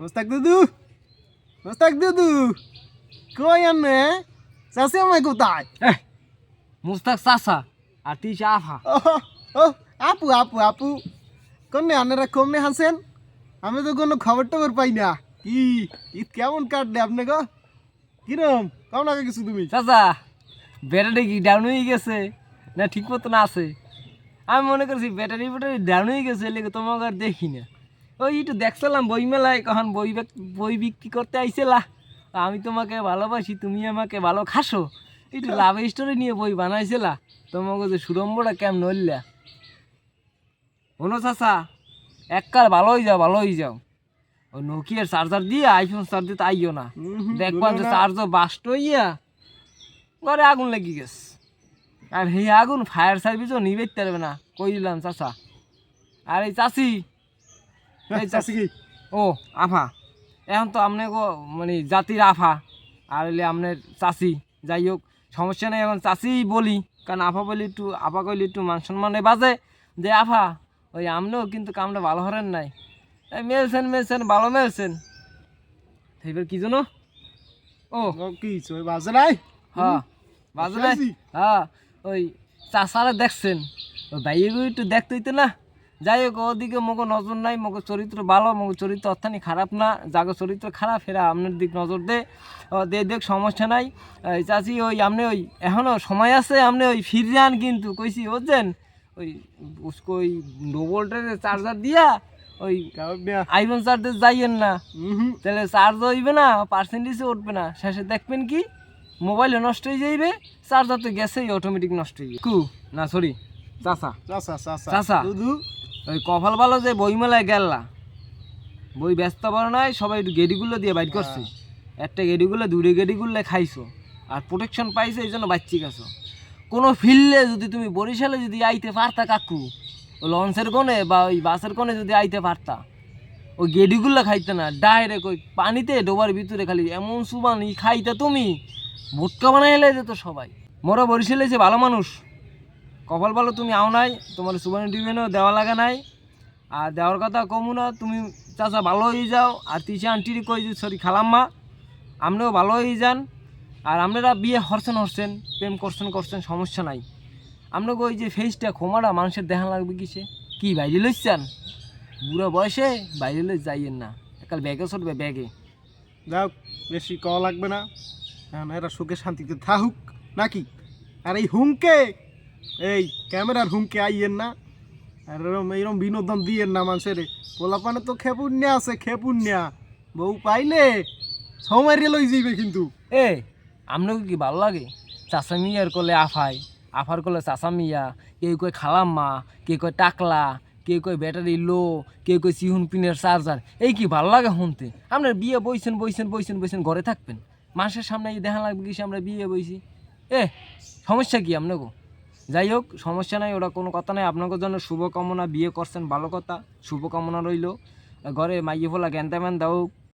মোস্তাক দুদু। মোস্তাক দুদু। কই আনে চাষি আমায় কোথায়? মুস্তাক চাচা আর তুই আফা। ও ও আপু আপু আপু। কোনে আনেরা কমনে হাসেন? আমি তো কোনো খবর টবর পাই না। কি ঈদ কেমন কাটলে আপনি গো? কিরম? কেমন আগে কিছু তুমি। চাচা ব্যাটারি কি ডাউন হয়ে গেছে? না ঠিক মতো না আছে? আমি মনে করছি ব্যাটারি ব্যাটারি ডাউন হয়ে গেছে লেগে তোমাকে আর দেখি না। ওই একটু দেখছিলাম বই মেলায় কখন বই বই বিক্রি করতে আইছিলা। আমি তোমাকে ভালোবাসি তুমি আমাকে ভালো খাসো একটু লাভ স্টোরি নিয়ে বই বানাইছিলা। তোমাকে যে সুরম্বটা কেমন নইলা শোনো চাচা এককাল ভালোই যাও ভালোই যাও। ওই নোকিয়ার চার্জার দিয়ে আইফোন চার্জার আইও না। দেখবা যে। চার্জার বাস্ট হইয়া ঘরে আগুন লেগে গেছে। আর এই আগুন ফায়ার সার্ভিসও নিবে পারবে না। কই দিলাম চাচা। আর এই চাচি চাষি ও আফা। এখন তো আপনি মানে জাতির আফা। আর হইলে আপনার চাচি যাই হোক সমস্যা নেই এখন চাচি বলি। কারণ আফা বলি একটু আফা কইলে একটু মান সম্মানে বাজে। যে আফা ওই আপনিও কিন্তু কামটা ভালো হরেন নাই। মেলছেন মেলছেন ভালো মেলছেন। এইবার কি জন্য ও। ও, কি বাজে নাই? হ্যাঁ বাজে নাই? হ্যাঁ ওই চাষারা দেখছেন। ওই ভাইয়েগুলো একটু দেখতে হইতে না? যাই হোক ওদিকে মগো নজর নাই মগো চরিত্র ভালো মগো চরিত্র অর্থানি খারাপ না যাগো চরিত্র খারাপ ফেরা আপনার দিক নজর দে দে দেখ সমস্যা নাই। চাচি ওই আপনি ওই এখনও সময় আছে আপনি ওই ফিরে আন কিন্তু কইছি বুঝছেন? ওই উসকো ওই লো ভোল্টেজের চার্জার দিয়া ওই আইফোন চার্জার যাইয়েন না। তাহলে চার্জ হইবে না পার্সেন্টেজে উঠবে না। শেষে দেখবেন কি মোবাইলও নষ্ট হয়ে যাইবে চার্জার তো গেছেই অটোমেটিক নষ্ট হয়ে যাবে। কু না সরি চাচা। চাষা চাষা চাচা। দুদু। ওই কপাল ভালো যে বই বইমেলায় গেলা বই ব্যস্ত বড় নাই সবাই একটু গেডিগুলো দিয়ে বাইর করছে। একটা গেডিগুলো দুটো গেডিগুলো খাইছো। আর প্রোটেকশন পাইছো এই জন্য বাচ্চি গেছো কোনো ফিল্ডে যদি তুমি বরিশালে যদি আইতে পারতা কাকু ওই লঞ্চের কোণে বা ওই বাসের কোণে যদি আইতে পারতা ওই গেডিগুলো খাইতে না ডাইরেক্ট ওই পানিতে ডোবার ভিতরে খালি এমন সুবানি খাইতে তুমি ভুটকা বানাই এলে যেত সবাই। মোরা বরিশালে যে ভালো মানুষ কপাল ভালো তুমি আও নাই, তোমার সুবর্ণ টিউবেনও দেওয়া লাগে নাই। আর দেওয়ার কথা কমু না, তুমি চাচা ভালো হয়ে যাও, আর তিসা আন্টির কই সরি খালাম্মা আপনিও ভালো হয়ে যান। আর আপনারা বিয়ে হরছেন হরছেন, প্রেম করছেন করছেন, সমস্যা নাই। আপনাকে ওই যে ফেসটা খোমাটা মানুষের দেখা লাগবে কিসে? কি, বাইরে লইছেন বুড়ো বয়সে বাইরে লই যাইয়েন না। একাল ব্যাগে চলবে ব্যাগে। যাও বেশি কওয়া লাগবে না। এরা সুখে শান্তিতে থাকুক, নাকি? আর এই হুমকে এই, ক্যামেরার হুমকে আইয়েন না। আর এরম এরম বিনোদন দিয়েন না মানুষের। পোলাপানে তো খেপুন্যা আছে, খেপুন্যা। বউ পাইলে সময় লই যাইবে কিন্তু। এ আপনাকে কি ভালো লাগে? চাচা মিয়ার করলে আফাই, আফার করলে চাচা মিয়া, কেউ কয় খালাম্মা কে কয় টাকলা কে কয় ব্যাটারি লো কে কয় চিহুন পিনের চার্জার। এই কি ভালো লাগে শুনতে? আপনার বিয়ে বইছেন বইছেন বইছেন বইছেন, ঘরে থাকবেন। মানুষের সামনে দেখা লাগবে কি আমরা বিয়ে বইছি? এ, সমস্যা কি আপনাকে যাই হোক সমস্যা নাই, ওরা কোনো কথা নাই। আপনাদের জন্য শুভকামনা, বিয়ে করছেন, ভালো কথা, শুভকামনা রইল। ঘরে মাইয়ে ফোলা জ্ঞান দাও।